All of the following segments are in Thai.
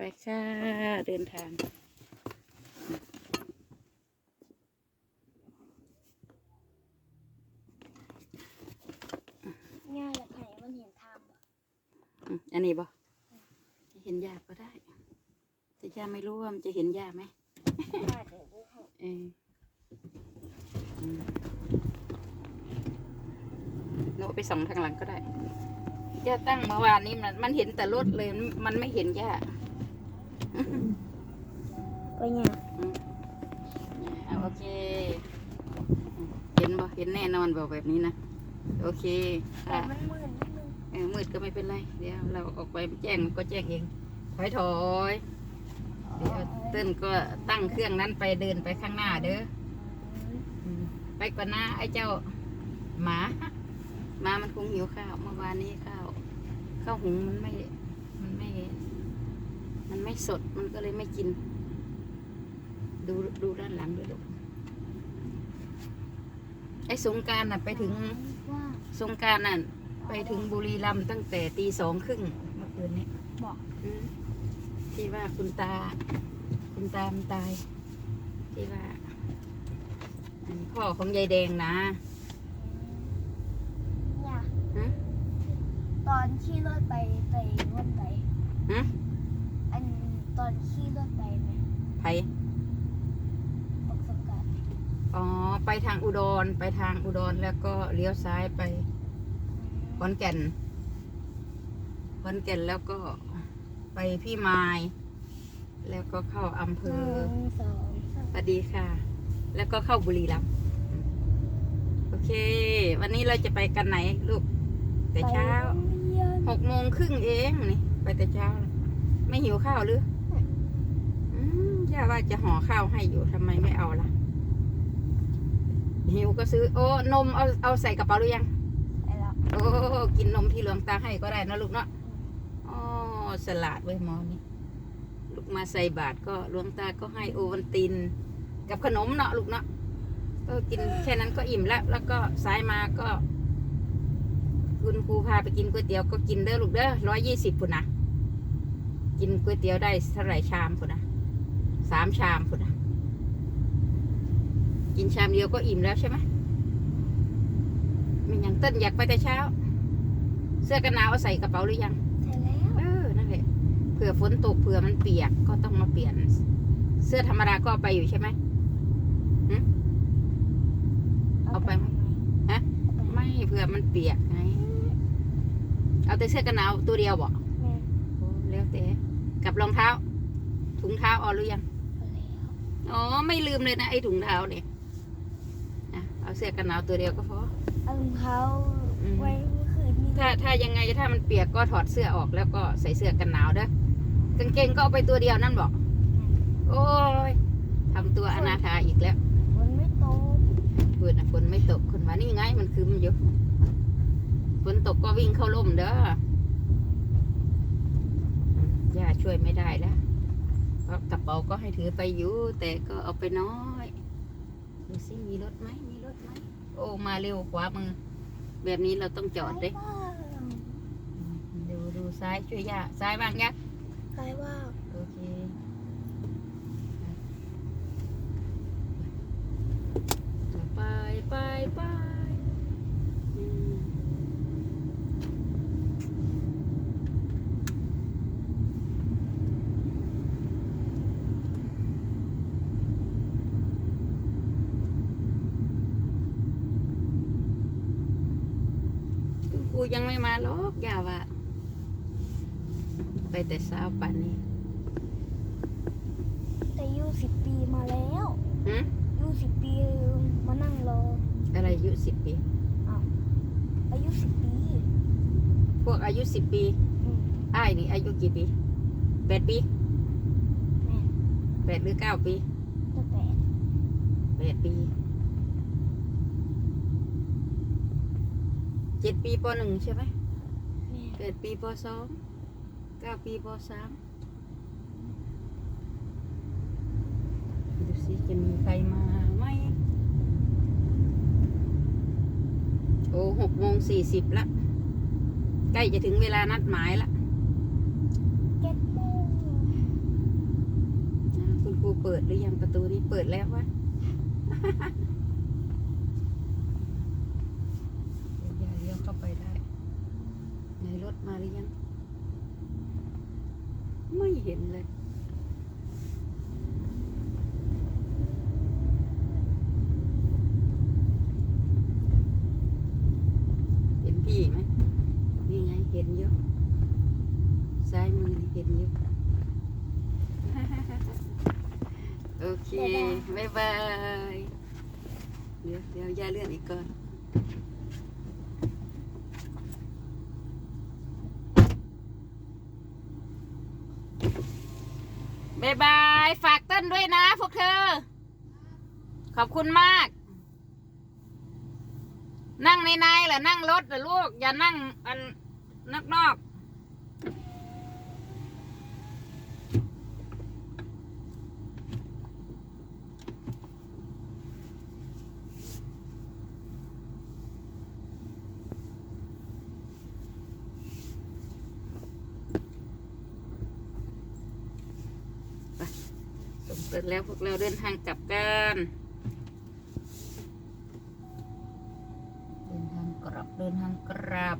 ไปค่ะเดินทางง่ายและไผ่มันเห็นทางบ่อืมอันนี้บ่เห็นยาก็ได้แต่ยาไม่รู้ว่ามันจะเห็นยาไหมได้เดี๋ยวดูให้เอออืมโนไปส่องทางหลังก็ได้ย่าตั้งเมื่อวานนี้มันมันเห็นแต่รถเลยมันไม่เห็นย่า ก็เนี่ยอะโอเค เห็นบ่เห็นแน่นอนบอกแบบนี้นะ โอเคแต่ค่ะมันมืดนิดนึงเออมืดก็ไม่เป็นไร เดี๋ยวเราออกไปแจ้งมันก็แจ้งเอง ถอยถอยเดี๋ยวเต้นก็ตั้งเครื่องนั้นไปเดินไปข้างหน้าเด้ออืมไปก่อนนะไอ้เจ้าหมาหมามันคงหิวข้าวเมื่อวานนี้ข้าวข้าวหุงมันไม่มันไม่มัน ไม่สดมันก็เลยไม่กิน ดูดูด้านหลังด้วยลูกไอ้สงกรารน่ะไปถึงว่าสงกรารน่ะไปถึงบุรีรัมย์ตั้งแต่ตีสองครึ่งเมื่อคืนนี้บอกอืมที่ว่าคุณตา คุณตามันตาย ที่ว่าอันพ่อของยายแดงนะเนี่ยฮะตอนขี่รถไปไปวันไหน ฮะ อันตอนขี่รถไปไหม ไผ บ อกสงกรารอ๋อ ไปทางอุดร ไปทางอุดรแล้วก็เลี้ยวซ้ายไปขอนแก่นขอนแก่นแล้วก็ไปพี่มายแล้วก็เข้าอำเภหอนึ่งสองสามสวัสดีค่ะ แล้วก็เข้าบุรีรัมย์โอเค วันนี้เราจะไปกันไหนลูก แต่เช้าไปโรงเรียนหกโมงครึ่งเองนี่ ไปแต่เช้า ไม่หิวข้าวหรืออื มย่าว่าจะห่อข้าวให้อยู่ทำไมไม่เอาล่ะ หิวก็ซื้อ โอ้นมเอาเอาใส่กระเป๋าหรือยังไปแล้วโอ้กินนมที่หลวงตาให้ก็ได้นะลูกเนาะอ๋อสลัดไว้ยหมอนี่ลูกมาใส่บาตรก็หลวงตาก็ให้โอวันติน กับขนมเนาะลูกเนาะก็กินแค่นั้นก็อิ่มแล้ว แล้วก็สายมาก็ คุณครูพาไปกินก๋วยเตี๋ยวก็กินเด้อลูกเด้อร้อยยี่สิบพุ่นนะกินก๋วยเตี๋ยวได้เท่าไหร่ชามพุ่นนะ สามชามพุ่นนะกินชามเดียวก็อิ่มแล้วใช่ไหมมันยังเต้นอยากไปแต่เช้า เสื้อกันหนาวเอาใส่กระเป๋าหรือยังเสร็จแล้วเออนั่นแหละเผื่อฝนตกเผื่อมันเปียกก็ต้องมาเปลี่ยน เสื้อธรรมดาก็เอาไปอยู่ใช่ไหมเอาไปไหมฮะไม่เผื่อมันเปียกไงเอาแต่เสื้อกันหนาวตัวเดียวบอกแม่โอ้แล้วแต่กับรองเท้า ถุงเท้าเอาหรือยังเอาแล้วอ๋อ ไม่ลืมเลยนะไอ้ถุงเท้าเนี่ยอะเอาเสื้อกันหนาวตัวเดียวก็พอเอารองเท้าอืมไว้เมื่อคืนนี้ถ้าถ้ายังไงถ้ามันเปียกก็ถอดเสื้อออกแล้วก็ใส่เสื้อกันหนาวเด้อกางเกงก็เอาไปตัวเดียวนั่นบอกโอ้ยทำตัวอนาถาอีกแล้วฝนไม่ตกเพื่อนน่ะฝนไม่ตกคนว่านี่ไงมันคืมอยู่ฝนตกก็วิ่งเข้าร่มเด้อย่าช่วยไม่ได้แล้วเพราะ กระเป๋าก็ให้ถือไปอยู่ แต่ก็เอาไปน้อยดูสิมีรถไหมมีรถไหมโอ้มาเร็วขวามือ แบบนี้เราต้องจอดเด้ไปบ้างดูดูซ้ายช่วยย่าซ้ายบ้างยัก ไปบ้าง โอเคไปไปไปอืม คุณครูยังไม่มาหรอกอย่าว่า ไปแต่เช้าป่านนี้แต่อายุสิบปีมาแล้วหืมอายุสิบปีมานั่งรออะไรอายุสิบปีอายุสิบปีพวกอายุสิบปีอืมอ้ายนี่อายุกี่ปีแปดปีแม่แปดหรือเก้าปี ตั้งแต่แปดปี เจ็ดปีปหนึ่งใช่ไหมแม่แปดปีปสองเก้าปีปสามดูสิจะมีใครมาไหมโอ้หกโมงสี่สิบละ ใกล้จะถึงเวลานัดหมายละเจ็ดโมงปิดหรือยังประตูนี้เปิดแล้ววะ เดี๋ยวอย่าเลี้ยวเข้าไปได้ในรถ มาหรือยัง ไม่เห็นเลยเห็นพี่ไหมนี่ไงเห็นเยอะซ้ายมือนี่เห็นเยอะโอเค บ๊ายบาย เดี๋ยวเดี๋ยวย่าเลื่อนอีกก่อน บายบาย ฝากเต้นด้วยนะพวกเธอ ขอบคุณมาก นั่งในในเหรอนั่งรถเหรอลูก อย่านั่งอันนอก เสร็จแล้วพวกเราเดินทางกลับกัน เดินทางกลับเดินทางกลับ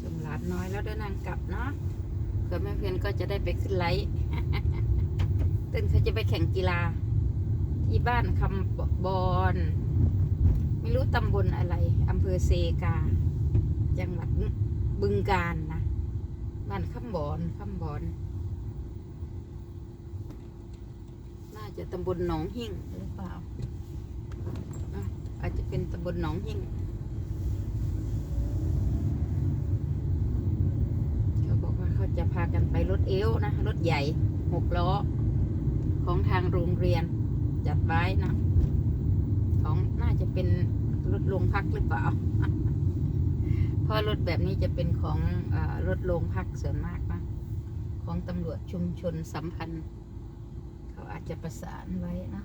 จมหลานน้อยแล้วเดินทางกลับเนาะเผื่อแม่เพียนก็จะได้ไปขึ้นไลท์ตื่นเขาจะไปแข่งกีฬาที่บ้านคำบอนไม่ รู้ตำบลอะไรอำเภอเซกา จังหวัดบึงกาฬนะบ้านคำบอนคำบอน น่าจะตำบลหนองหิ่งหรือเปล่า อาจจะเป็นตำบลหนองหิ่งเขาบอกว่าเขาจะพากันไปรถเอวนะ รถใหญ่หกล้อ ของทางโรงเรียน จัดไว้นะของน่าจะเป็น รถโรงพักหรือเปล่า เพราะรถแบบนี้จะเป็นของอรถโรงพักส่วนมากนะของตำรวจชุมชนสัมพันธ์ เขาอาจจะประสานไว้นะ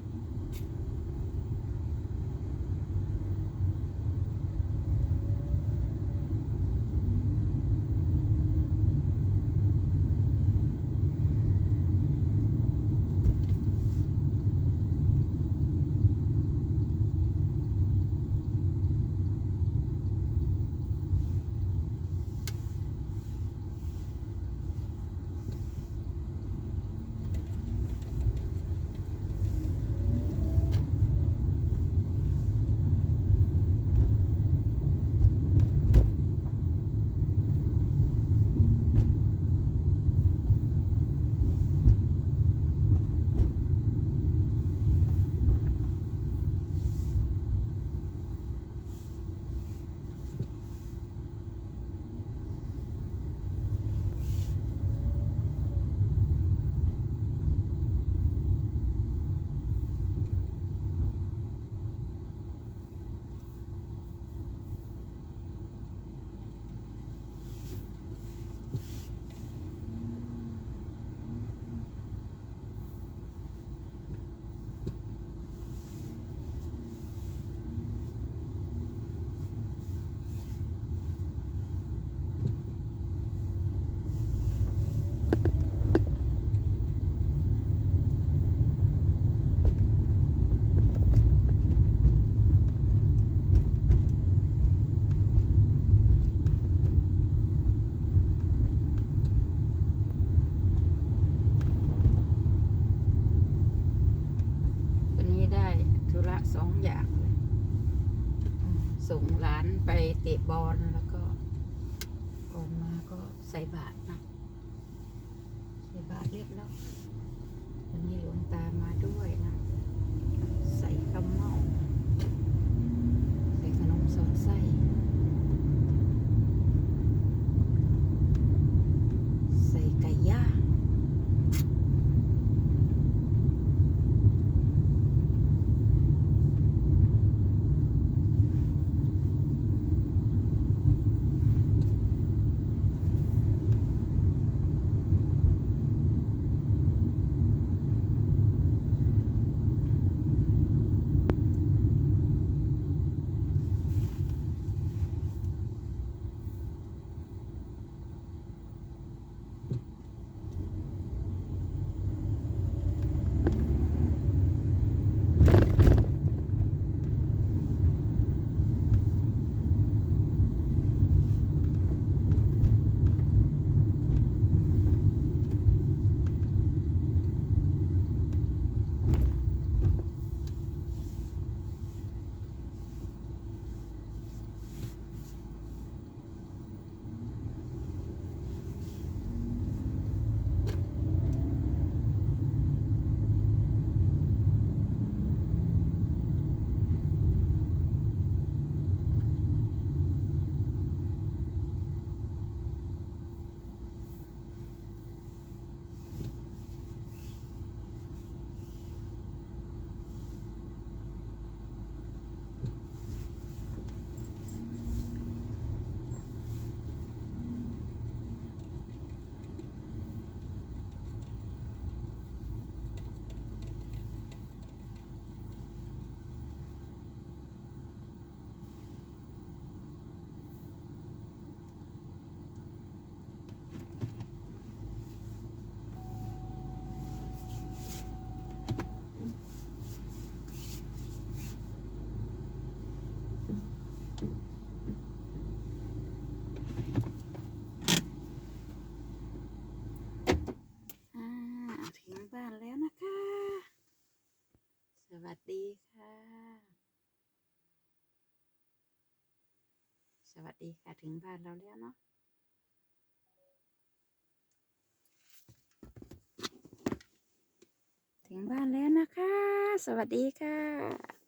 บอลแล้วก็ก่อนมาก็ใส่บาตรนะ ใส่บาตรเรียบร้อยวันนี้หลวงตามา วัสดีค่ะ สวัสดีค่ะถึงบ้านเราแล้วเนาะถึงบ้านแล้วนะคะ สวัสดีค่ะ